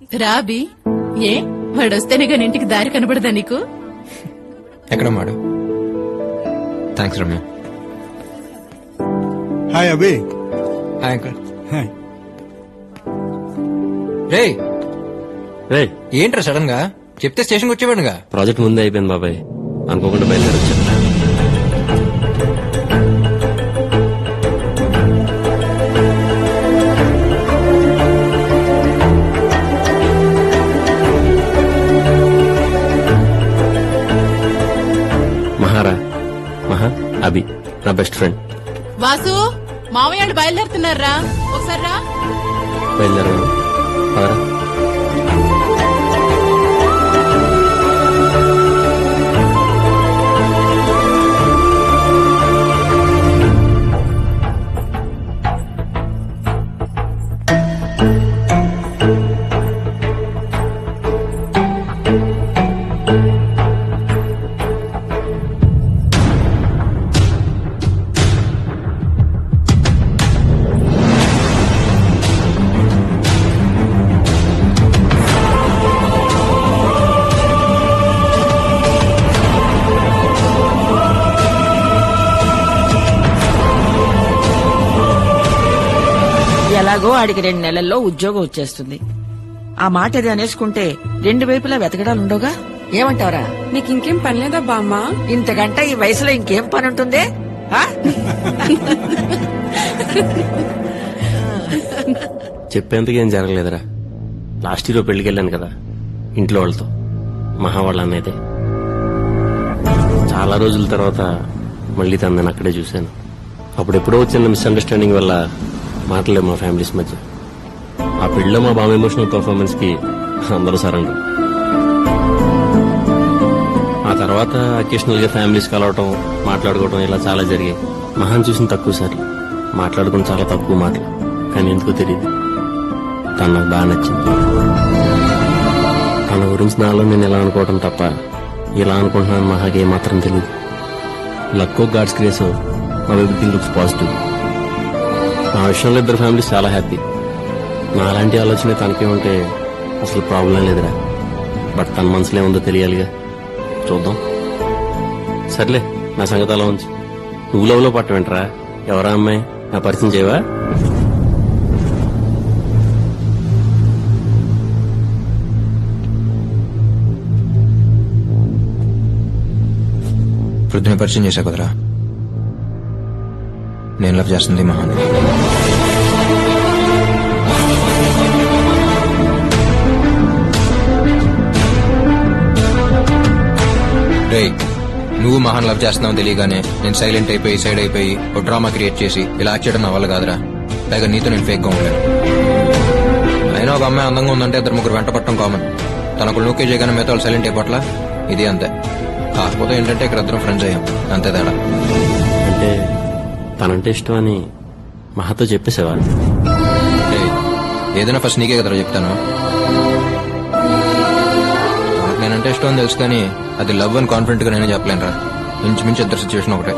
Robbie ఏ? వాడు వస్తేనే గాని ఇంటికి దారి కనబడదా నీకు? ఎక్కడ మాడు thanks Ramya. Hi Abhi. Hi uncle. Hi. రే రే ఏంట్రా సడన్గా చెప్తే స్టేషన్కి వచ్చేవాడుగా ప్రాజెక్ట్ ముందే అయిపోయింది బాబాయ్. అనుకోకుండా బయలుదేరొచ్చు నా బెస్ట్ ఫ్రెండ్. వాసు మామయ్య బయలుదేరుతున్నారా ఒకసారి రా. బయలుదేరాను. ఎలాగో ఆడికి రెండు నెలల్లో ఉద్యోగం వచ్చేస్తుంది. ఆ మాట అది అనేసుకుంటే రెండు వైపులా వెతకడాలు ఉండవుగా ఏమంటావరా? నీకు ఇంకేం పనిలేదా బామ్మ? ఇంతకంటే ఈ వయసులో ఇంకేం పని ఉంటుంది ఆ? చెప్పేందుకు ఏం జరగలేదురా. లాస్ట్ ఇయర్ పెళ్ళికి వెళ్ళాను కదా ఇంట్లో వాళ్ళతో మహా వాళ్ళ అన్నైతే చాలా రోజుల తర్వాత మళ్ళీ తను నేను అక్కడే చూశాను. అప్పుడు ఎప్పుడో వచ్చిన మిస్అండర్స్టాండింగ్ వల్ల మాటలే మా ఫ్యామిలీస్ మధ్య. ఆ పెళ్ళిలో మా బాబు ఎమోషనల్ పర్ఫార్మెన్స్కి అందరూ సరెండర్ ఆ తర్వాత అకేషనల్గా ఫ్యామిలీస్ కలవటం మాట్లాడుకోవటం ఇలా చాలా జరిగాయి. మహాన్ చూసిన తక్కువ సార్లు. మాట్లాడుకుని చాలా తక్కువ మాటలు. కానీ ఎందుకో తెలియదు తను నాకు బాగా నచ్చింది. తన గురించి నాలో నేను ఎలా అనుకోవటం తప్ప ఇలా అనుకుంటున్నాను మహాకి ఏమాత్రం తెలియదు లక్కో గాడ్స్ క్రేస్ మా ఎవ్రీథింగ్ లుక్స్ పాజిటివ్. నా విషయంలో ఇద్దరు ఫ్యామిలీస్ చాలా హ్యాపీ. నాలాంటి ఆలోచన తనకే ఉంటే అసలు ప్రాబ్లం లేదురా. బట్ తన మనసులో ఏముందో తెలియాలిగా. చూద్దాం. సర్లే నా సంగతి అలా ఉంచు. నువ్వు లవ్లో పట్టవేంట్రా ఎవరా అమ్మాయి? నా పరిచయం చేయవా? వృద్ధిని పరిచయం చేశా కుదరా? నేను లవ్ చేస్తుంది మహాన్. మహాన్ లవ్ చేస్తున్నావు తెలియగానే నేను సైలెంట్ అయిపోయి సైడ్ అయిపోయి ఒక డ్రామా క్రియేట్ చేసి ఇలా యాక్ట్ చేయడం నా వల్ల కాదురా. పైగా నీతో నేను ఫేక్గా ఉండలేను అయినా ఒక అమ్మాయి అందంగా ఉందంటే ఇద్దరు ముగ్గురు వెంట పట్టడం కామన్ తనకు నూకే చేయగానే మిగతా వాళ్ళు సైలెంట్ అయిపోట్లా? ఇది అంతే. కాకపోతే ఏంటంటే ఇక్కడ ఇద్దరం ఫ్రెండ్స్ అయ్యాం. అంతే తేడా. అంటే తనంటే ఇష్టం అని మహాతో చెప్పేసేవా? ఏయ్, ఏదైనా ఫస్ట్ నీకే కదరా చెప్తాను. నేనంటే ఇష్టం అని తెలుసు కానీ అది లవ్ అని కాన్ఫిడెంట్గా నేనే చెప్పలేనురా. ఇంచుమించు ఇద్దరు సిచ్యువేషన్ ఒకటే.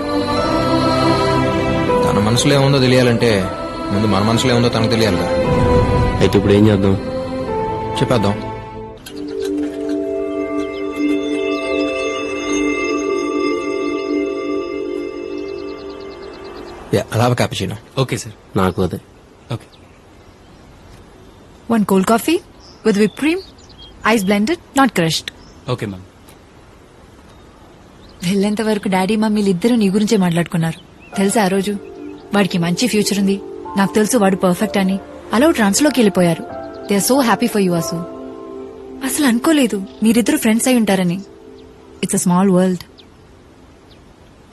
తన మనసులో ఏముందో తెలియాలంటే ముందు మన మనసులో ఏముందో తనకు తెలియాలిగా అయితే ఇప్పుడు ఏం చేద్దాం? చెప్పేద్దాం. యా అలా క్యాపుచినో ఓకే సార్. నాకు అదే. Okay. One cold coffee with whipped cream, ice blended, not crushed. Okay ma'am వెళ్ళేంత వరకు డాడీ మమ్మీలు ఇద్దరు నీ గురించే మాట్లాడుకున్నారు. తెలుసా ఆ రోజు? వాడికి మంచి ఫ్యూచర్ ఉంది. నాకు తెలుసు వాడు పర్ఫెక్ట్ అని. అలా ట్రాన్స్లోకి వెళ్ళిపోయారు. They are so happy for you అసు అసలు అనుకోలేదు. మీరిద్దరు ఫ్రెండ్స్ అయి ఉంటారని. It's a small world.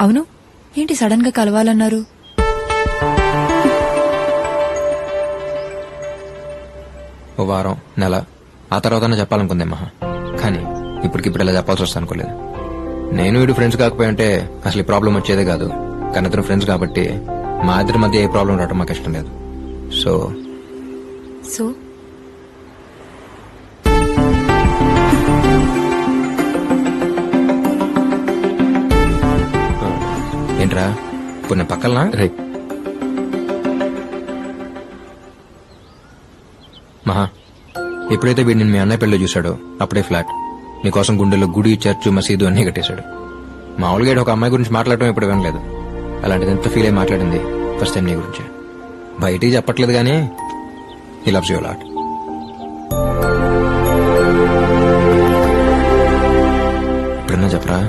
అవును? ఏంటి సడన్గా కలవాలన్నారు? ఓ వారం నెల. ఆ తర్వాత చెప్పాలనుకుందే మహా. కానీ ఇప్పటికిప్పుడు ఇలా చెప్పాల్సి వస్తా అనుకోలేదు. నేను వీడు ఫ్రెండ్స్ కాకపోయి ఉంటే అసలు ఈ ప్రాబ్లం వచ్చేదే కాదు. కానీ ఇద్దరు ఫ్రెండ్స్ కాబట్టి మా ఇద్దరి మధ్య ఏ ప్రాబ్లం రావడం మాకు ఇష్టం లేదు. సో సో ఏంట్రా? ఇప్పుడు నేను పక్కన రైట్ మహా. ఎప్పుడైతే వీడు నేను మీ అన్నయ్య పెళ్ళి చూశాడో అప్పుడే ఫ్లాట్ నీకోసం గుండెలో గుడి చర్చ్ మసీదు అన్నీ కట్టేశాడు. మామూలుగా ఒక అమ్మాయి గురించి మాట్లాడటం ఇప్పుడు వినలేదు. అలాంటిది ఎంత ఫీల్ అయి మాట్లాడింది ఫస్ట్ టైం నీ గురించి. బయటికి చెప్పట్లేదు కానీ ఈ లవ్స్ యూ లాట్ ఎప్పుడన్నా చెప్పరా?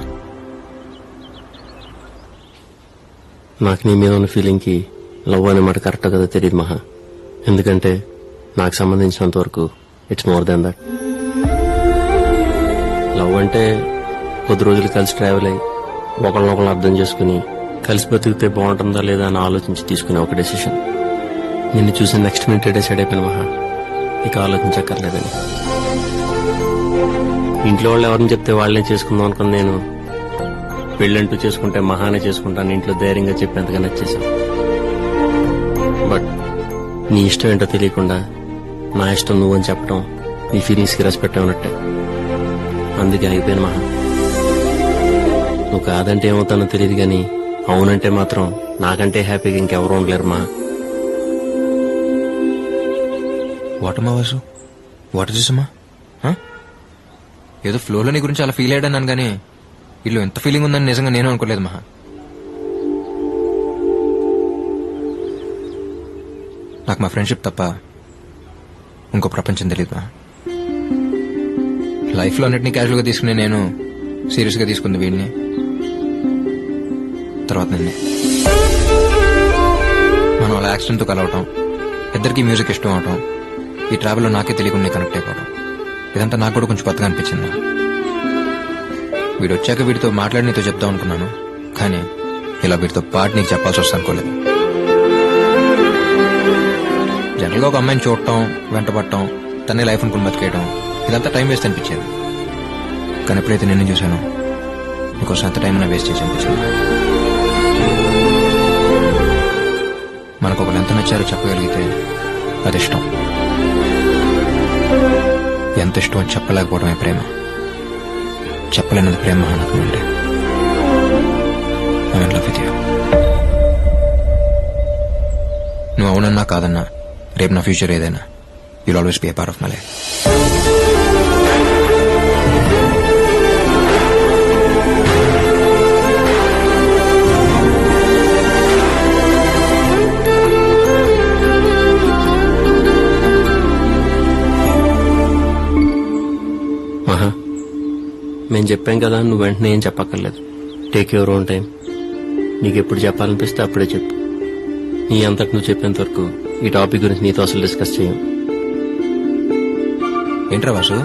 నాకు నీ మీద ఉన్న ఫీలింగ్కి లవ్ అనే మాట కరెక్ట్ కదా తెలియదు మహా. ఎందుకంటే నాకు సంబంధించినంత వరకు ఇట్స్ మోర్ దాన్ దట్ అంటే కొద్ది రోజులు కలిసి ట్రావెల్ అయ్యి ఒకళ్ళనొకళ్ళు అర్థం చేసుకుని కలిసి బతికితే బాగుంటుందా లేదా అని ఆలోచించి తీసుకునే ఒక డెసిషన్ నిన్ను చూసి నెక్స్ట్ మినిట్ డిసైడ్ అయిపోయిన మహా ఇక ఆలోచించక్కర్లేదని. ఇంట్లో వాళ్ళు ఎవరిని చెప్తే వాళ్ళనే చేసుకుందాం అనుకుని నేను పెళ్ళంటూ చేసుకుంటే మహానే చేసుకుంటాను ఇంట్లో ధైర్యంగా చెప్పేంతగా నచ్చేసాను బట్ నీ ఇష్టం ఏంటో తెలియకుండా నా ఇష్టం నువ్వని చెప్పడం నీ ఫీలింగ్స్కి రెస్పెక్ట్ ఉన్నట్టే. అందుకే ఆగిపోయాను మహా. నువ్వు కాదంటే ఏమవుతానో తెలియదు గాని అవునంటే మాత్రం నాకంటే హ్యాపీగా ఇంకెవరు ఉండలేరు మా వాటమ్మా వాసు? వాటర్ చూసమ్మా ఏదో ఫ్లోలో నీ గురించి అలా ఫీల్ అయ్యాడన్నాను కానీ వీళ్ళు ఎంత ఫీలింగ్ ఉందని నిజంగా నేను అనుకోలేదు మహా. నాకు మా ఫ్రెండ్షిప్ తప్ప ఇంకో ప్రపంచం తెలియదు మహా. లైఫ్లో అన్నిటినీ క్యాజువల్గా తీసుకునే నేను సీరియస్గా తీసుకుంది వీడిని. తర్వాత నిన్నే. మనం అలా యాక్సిడెంట్తో కలవటం ఇద్దరికి మ్యూజిక్ ఇష్టం అవటం ఈ ట్రావెల్లో నాకే తెలియకుండా కనెక్ట్ అయిపోవడం ఇదంతా నాకు కూడా కొంచెం కొత్తగా అనిపించింది. వీడు వచ్చాక వీడితో మాట్లాడి నీతో అనుకున్నాను కానీ ఇలా వీడితో పాటు నీకు చెప్పాల్సి వస్తుంది అనుకోలేదు. జనరల్గా ఒక అమ్మాయిని చూడటం వెంటపడటం తనే లైఫ్ అనుకుని బతికేయడం ఇదంతా టైం వేస్ట్ అనిపించేది. కానీ ఎప్పుడైతే నిన్ను చూశాను నీకోసం అంత టైం వేస్ట్ చేసి అనిపించింది. మనకు ఒకరు ఎంత నచ్చారో చెప్పగలిగితే అది ఇష్టం. ఎంత ఇష్టం అని చెప్పలేకపోవడమే ప్రేమ. చెప్పలేనది ప్రేమ నాకు అంటే లవ్ విత్ యూ నువ్వు అవునన్నా కాదన్నా రేపు నా ఫ్యూచర్ ఏదైనా you'll always be a part of my life మేము చెప్పాం కదా నువ్వు వెంటనే ఏం చెప్పక్కర్లేదు. టేక్ యువర్ ఓన్ టైం నీకు ఎప్పుడు చెప్పాలనిపిస్తే అప్పుడే చెప్పు. నీ అంతకు నువ్వు చెప్పేంత వరకు ఈ టాపిక్ గురించి నీతో అసలు డిస్కస్ చేయం ఏంట్రా వాసు?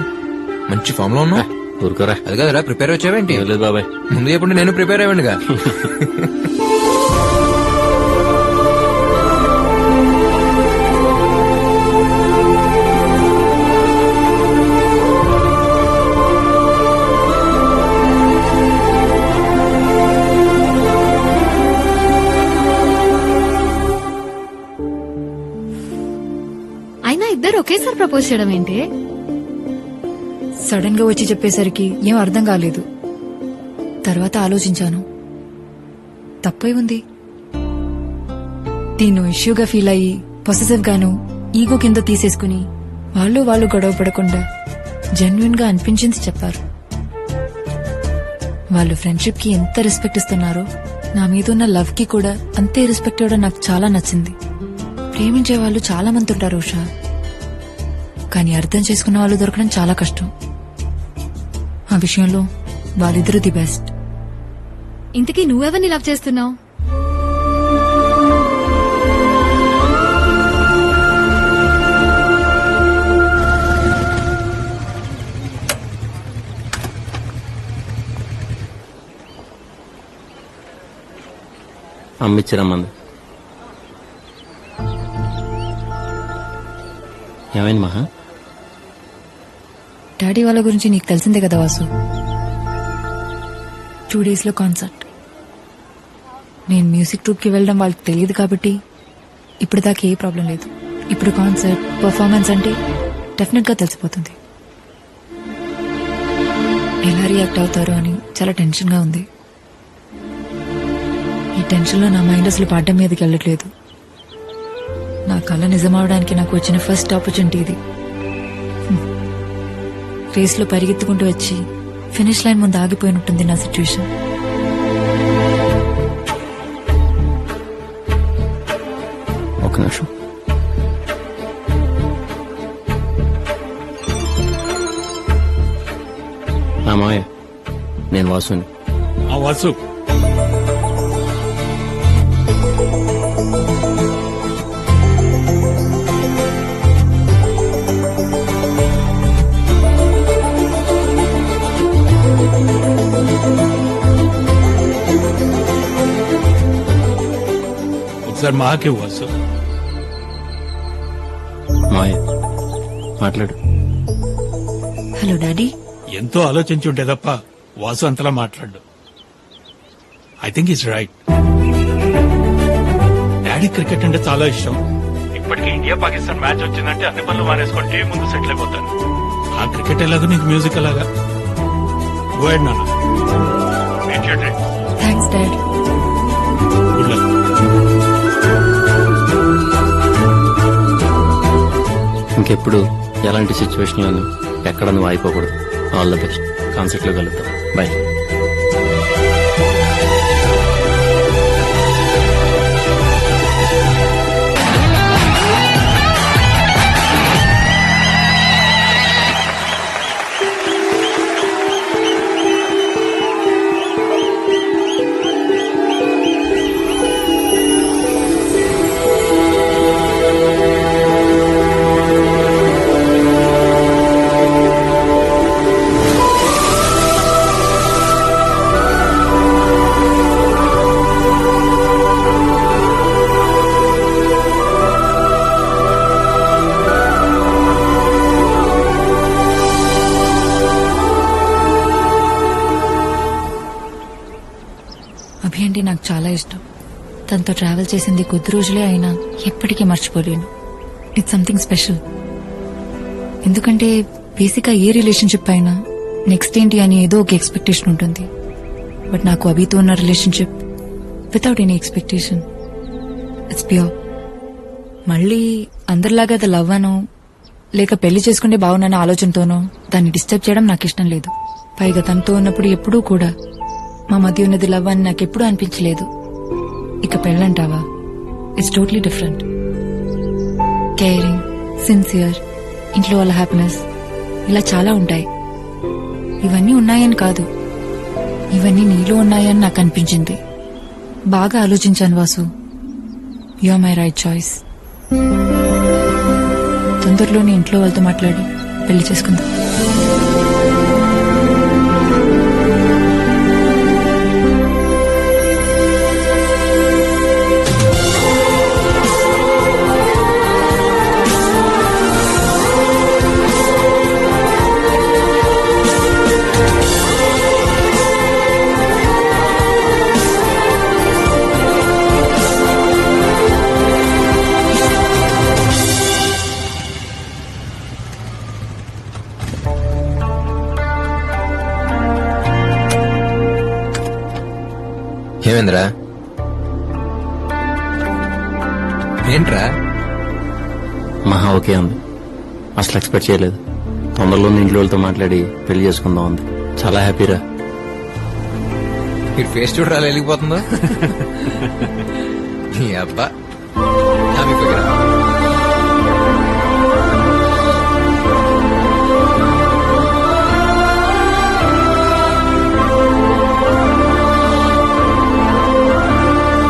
మంచి ఫామ్లో ఉన్నా ఊరుకోరా. అది కదరా ప్రిపేర్ వచ్చావేంటి? లేదు బాబాయ్. ముందు చెప్పండి నేను ప్రిపేర్ అయ్యండిగా ఒకేసారి ప్రపోజ్ చేయడం ఏంటి? సడన్గా వచ్చి చెప్పేసరికి ఏం అర్థం కాలేదు. తర్వాత ఆలోచించాను. తప్పై ఉంది. దీన్ని ఇష్యూగా ఫీల్ అయ్యి పొసెసివ్ గాను ఈగో కింద తీసేసుకుని వాళ్ళు వాళ్ళు గొడవ పడకుండా జెన్యున్గా అనిపించింది చెప్పారు. వాళ్ళు ఫ్రెండ్షిప్కి ఎంత రెస్పెక్ట్ ఇస్తున్నారో నా మీద ఉన్న లవ్కి కూడా అంతే రెస్పెక్ట్ ఇవ్వడం నాకు చాలా నచ్చింది. ప్రేమించే వాళ్ళు చాలా మంది ఉంటారు ఉషా. కానీ అర్థం చేసుకున్న వాళ్ళు దొరకడం చాలా కష్టం. ఆ విషయంలో వాళ్ళిద్దరూ ది బెస్ట్. ఇంతకీ నువ్వెవరిని లవ్ చేస్తున్నావు? అమ్మిచ్చిరమ్మంది ఏమైంది మహా? డాడీ వాళ్ళ గురించి నీకు తెలిసిందే కదా వాసు? టూ డేస్లో కాన్సర్ట్ నేను మ్యూజిక్ ట్రూప్కి వెళ్ళడం వాళ్ళకి తెలియదు కాబట్టి ఇప్పుడు దాకా ఏ ప్రాబ్లం లేదు. ఇప్పుడు కాన్సర్ట్ పర్ఫార్మెన్స్ అంటే డెఫినెట్గా తెలిసిపోతుంది. ఎలా రియాక్ట్ అవుతారు అని చాలా టెన్షన్గా ఉంది. ఈ టెన్షన్లో నా మైండ్ అసలు పాడడం మీదకి వెళ్ళట్లేదు. నా కళ నిజమవడానికి నాకు వచ్చిన ఫస్ట్ ఆపర్చునిటీ ఇది. రేస్లో పరిగెత్తుకుంటూ వచ్చి ఫినిష్ లైన్ ముందు ఆగిపోయినట్టుంది నా సిచ్యువేషన్ ఒక నిమిషం. మావయ్య నేను వాసుని. ఆ వాసు. ఒకసారి మాకే వాసు మావయ్య మాట్లాడు. Hello daddy. ఎంతో ఆలోచించి ఉంటే తప్ప వాసు అంతలా మాట్లాడు. I think is right daddy cricket అంటే చాలా ఇష్టం. ఇప్పటికి ఇండియా పాకిస్తాన్ మ్యాచ్ వచ్చిందంటే అన్ని పనులు మానేసుకుంటే ముందు సెటిల్ అయిపోతాను. ఆ క్రికెట్ ఎలాగో నీకు మ్యూజిక్ ఎలాగా గోయడ్ నాన్న. Thanks dad. Good luck. ఇంకెప్పుడు ఎలాంటి సిచ్యువేషన్లోనూ ఎక్కడ నువ్వు అయిపోకూడదు ఆల్ ద బెస్ట్ కాన్సెప్ట్లో కలుద్దాం. బాయ్ నాకు చాలా ఇష్టం. తనతో ట్రావెల్ చేసింది కొద్ది రోజులే అయినా ఎప్పటికీ మర్చిపోలేను. ఇట్స్ సంథింగ్ స్పెషల్ ఎందుకంటే బేసిక్గా ఏ రిలేషన్షిప్ అయినా నెక్స్ట్ ఏంటి అని ఏదో ఒక ఎక్స్పెక్టేషన్ ఉంటుంది. బట్ నాకు అభితో ఉన్న relationship without any expectation it's pure మళ్ళీ అందరిలాగా అది లవ్ అనో లేక పెళ్ళి చేసుకుంటే బాగున్న ఆలోచనతోనో దాన్ని డిస్టర్బ్ చేయడం నాకు ఇష్టం లేదు. పైగా తనతో ఉన్నప్పుడు ఎప్పుడూ కూడా మా మధ్య ఉన్నది లవ్ అని నాకెప్పుడూ అనిపించలేదు. ఇక పెళ్ళంటావా? It's totally different caring sincere ఇంట్లో వాళ్ళ హ్యాపీనెస్ ఇలా చాలా ఉంటాయి. ఇవన్నీ ఉన్నాయని కాదు. ఇవన్నీ నీలో ఉన్నాయని నాకు అనిపించింది. బాగా ఆలోచించాను Vasu. You are my right choice తొందరలోనే ఇంట్లో వాళ్ళతో మాట్లాడి పెళ్ళి చేసుకుందాం. మహా ఓకే ఉంది అసలు ఎక్స్పెక్ట్ చేయలేదు. తొందరలో ఇంట్లో వాళ్ళతో మాట్లాడి పెళ్ళి చేసుకుందాం ఉంది చాలా హ్యాపీరా. మీరు ఫేస్ చూడరాలు వెళ్ళిపోతుందో? అబ్బా.